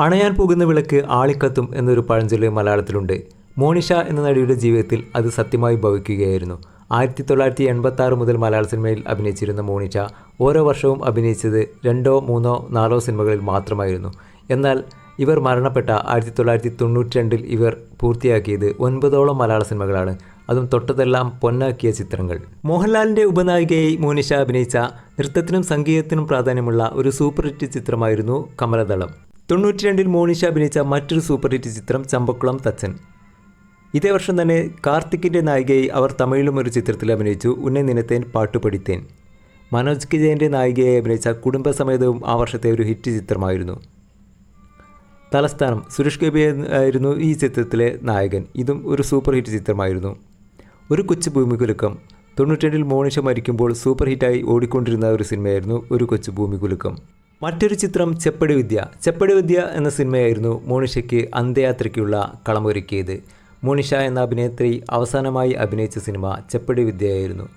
അണയാൻ പോകുന്ന വിളക്ക് ആളിക്കത്തും എന്നൊരു പഴഞ്ചൊല്ല് മലയാളത്തിലുണ്ട്. മോണിഷ എന്ന നടിയുടെ ജീവിതത്തിൽ അത് സത്യമായി ഭവിക്കുകയായിരുന്നു. ആയിരത്തി തൊള്ളായിരത്തി എൺപത്തി ആറ് മുതൽ മലയാള സിനിമയിൽ അഭിനയിച്ചിരുന്ന മോണിഷ ഓരോ വർഷവും അഭിനയിച്ചത് രണ്ടോ മൂന്നോ നാലോ സിനിമകളിൽ മാത്രമായിരുന്നു. എന്നാൽ ഇവർ മരണപ്പെട്ട ആയിരത്തി തൊള്ളായിരത്തി തൊണ്ണൂറ്റി രണ്ടിൽ ഇവർ പൂർത്തിയാക്കിയത് ഒൻപതോളം മലയാള സിനിമകളാണ്. അതും തൊട്ടതെല്ലാം പൊന്നാക്കിയ ചിത്രങ്ങൾ. മോഹൻലാലിന്റെ ഉപനായികയായി മോനിഷ അഭിനയിച്ച നൃത്തത്തിനും സംഗീതത്തിനും പ്രാധാന്യമുള്ള ഒരു സൂപ്പർ ഹിറ്റ് ചിത്രമായിരുന്നു കമലദളം. തൊണ്ണൂറ്റി രണ്ടിൽ മോണിഷ അഭിനയിച്ച മറ്റൊരു സൂപ്പർ ഹിറ്റ് ചിത്രം ചമ്പക്കുളം തച്ചൻ. ഇതേ വർഷം തന്നെ കാർത്തിക്കിന്റെ നായികയായി അവർ തമിഴിലും ഒരു ചിത്രത്തിൽ അഭിനയിച്ചു ഉന്നെ നിനത്തേൻ പാട്ടുപടിത്തേൻ മനോജ് കെ ജയന്റെ നായികയായി അഭിനയിച്ച കുടുംബസമേതവും ആ വർഷത്തെ ഒരു ഹിറ്റ് ചിത്രമായിരുന്നു. തലസ്ഥാനം സുരേഷ് ഗോപി ആയിരുന്നു ഈ ചിത്രത്തിലെ നായകൻ. ഇതും ഒരു സൂപ്പർ ഹിറ്റ് ചിത്രമായിരുന്നു. ഒരു കൊച്ചു ഭൂമികുലുക്കം. തൊണ്ണൂറ്റെട്ടിൽ മോണിഷ മരിക്കുമ്പോൾ സൂപ്പർ ഹിറ്റായി ഓടിക്കൊണ്ടിരുന്ന ഒരു സിനിമയായിരുന്നു ഒരു കൊച്ചു ഭൂമികുലുക്കം. മറ്റൊരു ചിത്രം ചെപ്പടി വിദ്യ. ചെപ്പടി വിദ്യ എന്ന സിനിമയായിരുന്നു മോണിഷയ്ക്ക് അന്ത്യയാത്രയ്ക്കുള്ള കളമൊരുക്കിയത്. മോണിഷ എന്ന അഭിനേത്രി അവസാനമായി അഭിനയിച്ച സിനിമ ചെപ്പടി വിദ്യയായിരുന്നു.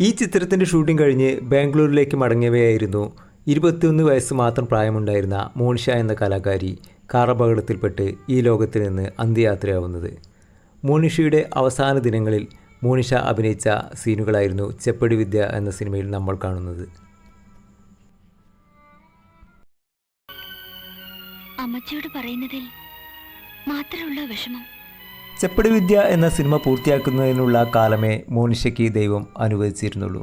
ഈ ചിത്രത്തിന്റെ ഷൂട്ടിംഗ് കഴിഞ്ഞ് ബാംഗ്ലൂരിലേക്ക് മടങ്ങിയവയായിരുന്നു. ഇരുപത്തിയൊന്ന് വയസ്സ് മാത്രം പ്രായമുണ്ടായിരുന്ന മോണിഷ എന്ന കലാകാരി കാറപകടത്തിൽപ്പെട്ട് ഈ ലോകത്തിൽ നിന്ന് അന്ത്യയാത്രയാവുന്നത്. മോണിഷയുടെ അവസാന ദിനങ്ങളിൽ മോണിഷ അഭിനയിച്ച സീനുകളായിരുന്നു ചെപ്പടി വിദ്യ എന്ന സിനിമയിൽ നമ്മൾ കാണുന്നത്. അമ്മച്ചിയോട് പറയുന്നതിൽ മാത്രമുള്ള വിഷമം. ചെപ്പടി വിദ്യ എന്ന സിനിമ പൂർത്തിയാക്കുന്നതിനുള്ള കാലമേ മോനിഷയ്ക്ക് ദൈവം അനുവദിച്ചിരുന്നുള്ളൂ.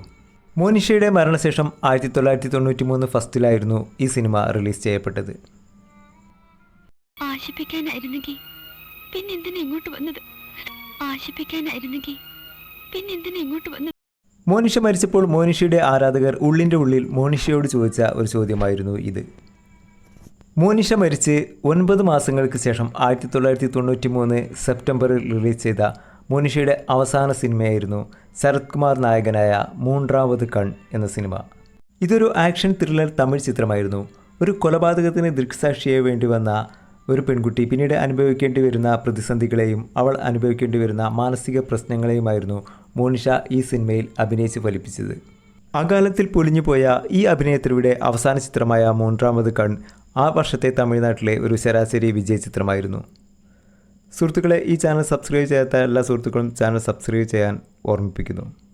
മോനിഷയുടെ മരണശേഷം ആയിരത്തി തൊള്ളായിരത്തി തൊണ്ണൂറ്റി മൂന്ന് ഫസ്റ്റിലായിരുന്നു ഈ സിനിമ റിലീസ് ചെയ്യപ്പെട്ടത്. ആശിപ്പിക്കാനായിരുന്നെങ്കിൽ പിന്നെന്തിനാ ഇങ്ങോട്ട് വന്നത്? ആശിപ്പിക്കാനായിരുന്നെങ്കിൽ പിന്നെന്തിനാ ഇങ്ങോട്ട് വന്നത്? മോനിഷ മരിച്ചപ്പോൾ മോനിഷയുടെ ആരാധകർ ഉള്ളിന്റെ ഉള്ളിൽ മോനിഷയോട് ചോദിച്ച ഒരു ചോദ്യമായിരുന്നു ഇത്. മോനിഷ മരിച്ച് ഒൻപത് മാസങ്ങൾക്ക് ശേഷം ആയിരത്തി തൊള്ളായിരത്തി തൊണ്ണൂറ്റി മൂന്ന് സെപ്റ്റംബറിൽ റിലീസ് ചെയ്ത മോനിഷയുടെ അവസാന സിനിമയായിരുന്നു ശരത് കുമാർ നായകനായ മൂൺറാവത് കൺ എന്ന സിനിമ. ഇതൊരു ആക്ഷൻ ത്രില്ലർ തമിഴ് ചിത്രമായിരുന്നു. ഒരു കൊലപാതകത്തിന് ദൃക്സാക്ഷിയായി വേണ്ടി വന്ന ഒരു പെൺകുട്ടി പിന്നീട് അനുഭവിക്കേണ്ടി വരുന്ന പ്രതിസന്ധികളെയും അവൾ അനുഭവിക്കേണ്ടി വരുന്ന മാനസിക പ്രശ്നങ്ങളെയുമായിരുന്നു മോനിഷ ഈ സിനിമയിൽ അഭിനയിച്ച് ഫലിപ്പിച്ചത്. അകാലത്തിൽ പൊലിഞ്ഞുപോയ ഈ അഭിനയത്തിലൂടെ അവസാന ചിത്രമായ മൂന്നാമത് കൺ ആ വർഷത്തെ തമിഴ്നാട്ടിലെ ഒരു ശരാശരി വിജയ ചിത്രമായിരുന്നു. സുഹൃത്തുക്കളെ ഈ ചാനൽ സബ്സ്ക്രൈബ് ചെയ്യാത്ത എല്ലാ സുഹൃത്തുക്കളും ചാനൽ സബ്സ്ക്രൈബ് ചെയ്യാൻ ഓർമ്മിപ്പിക്കുന്നു.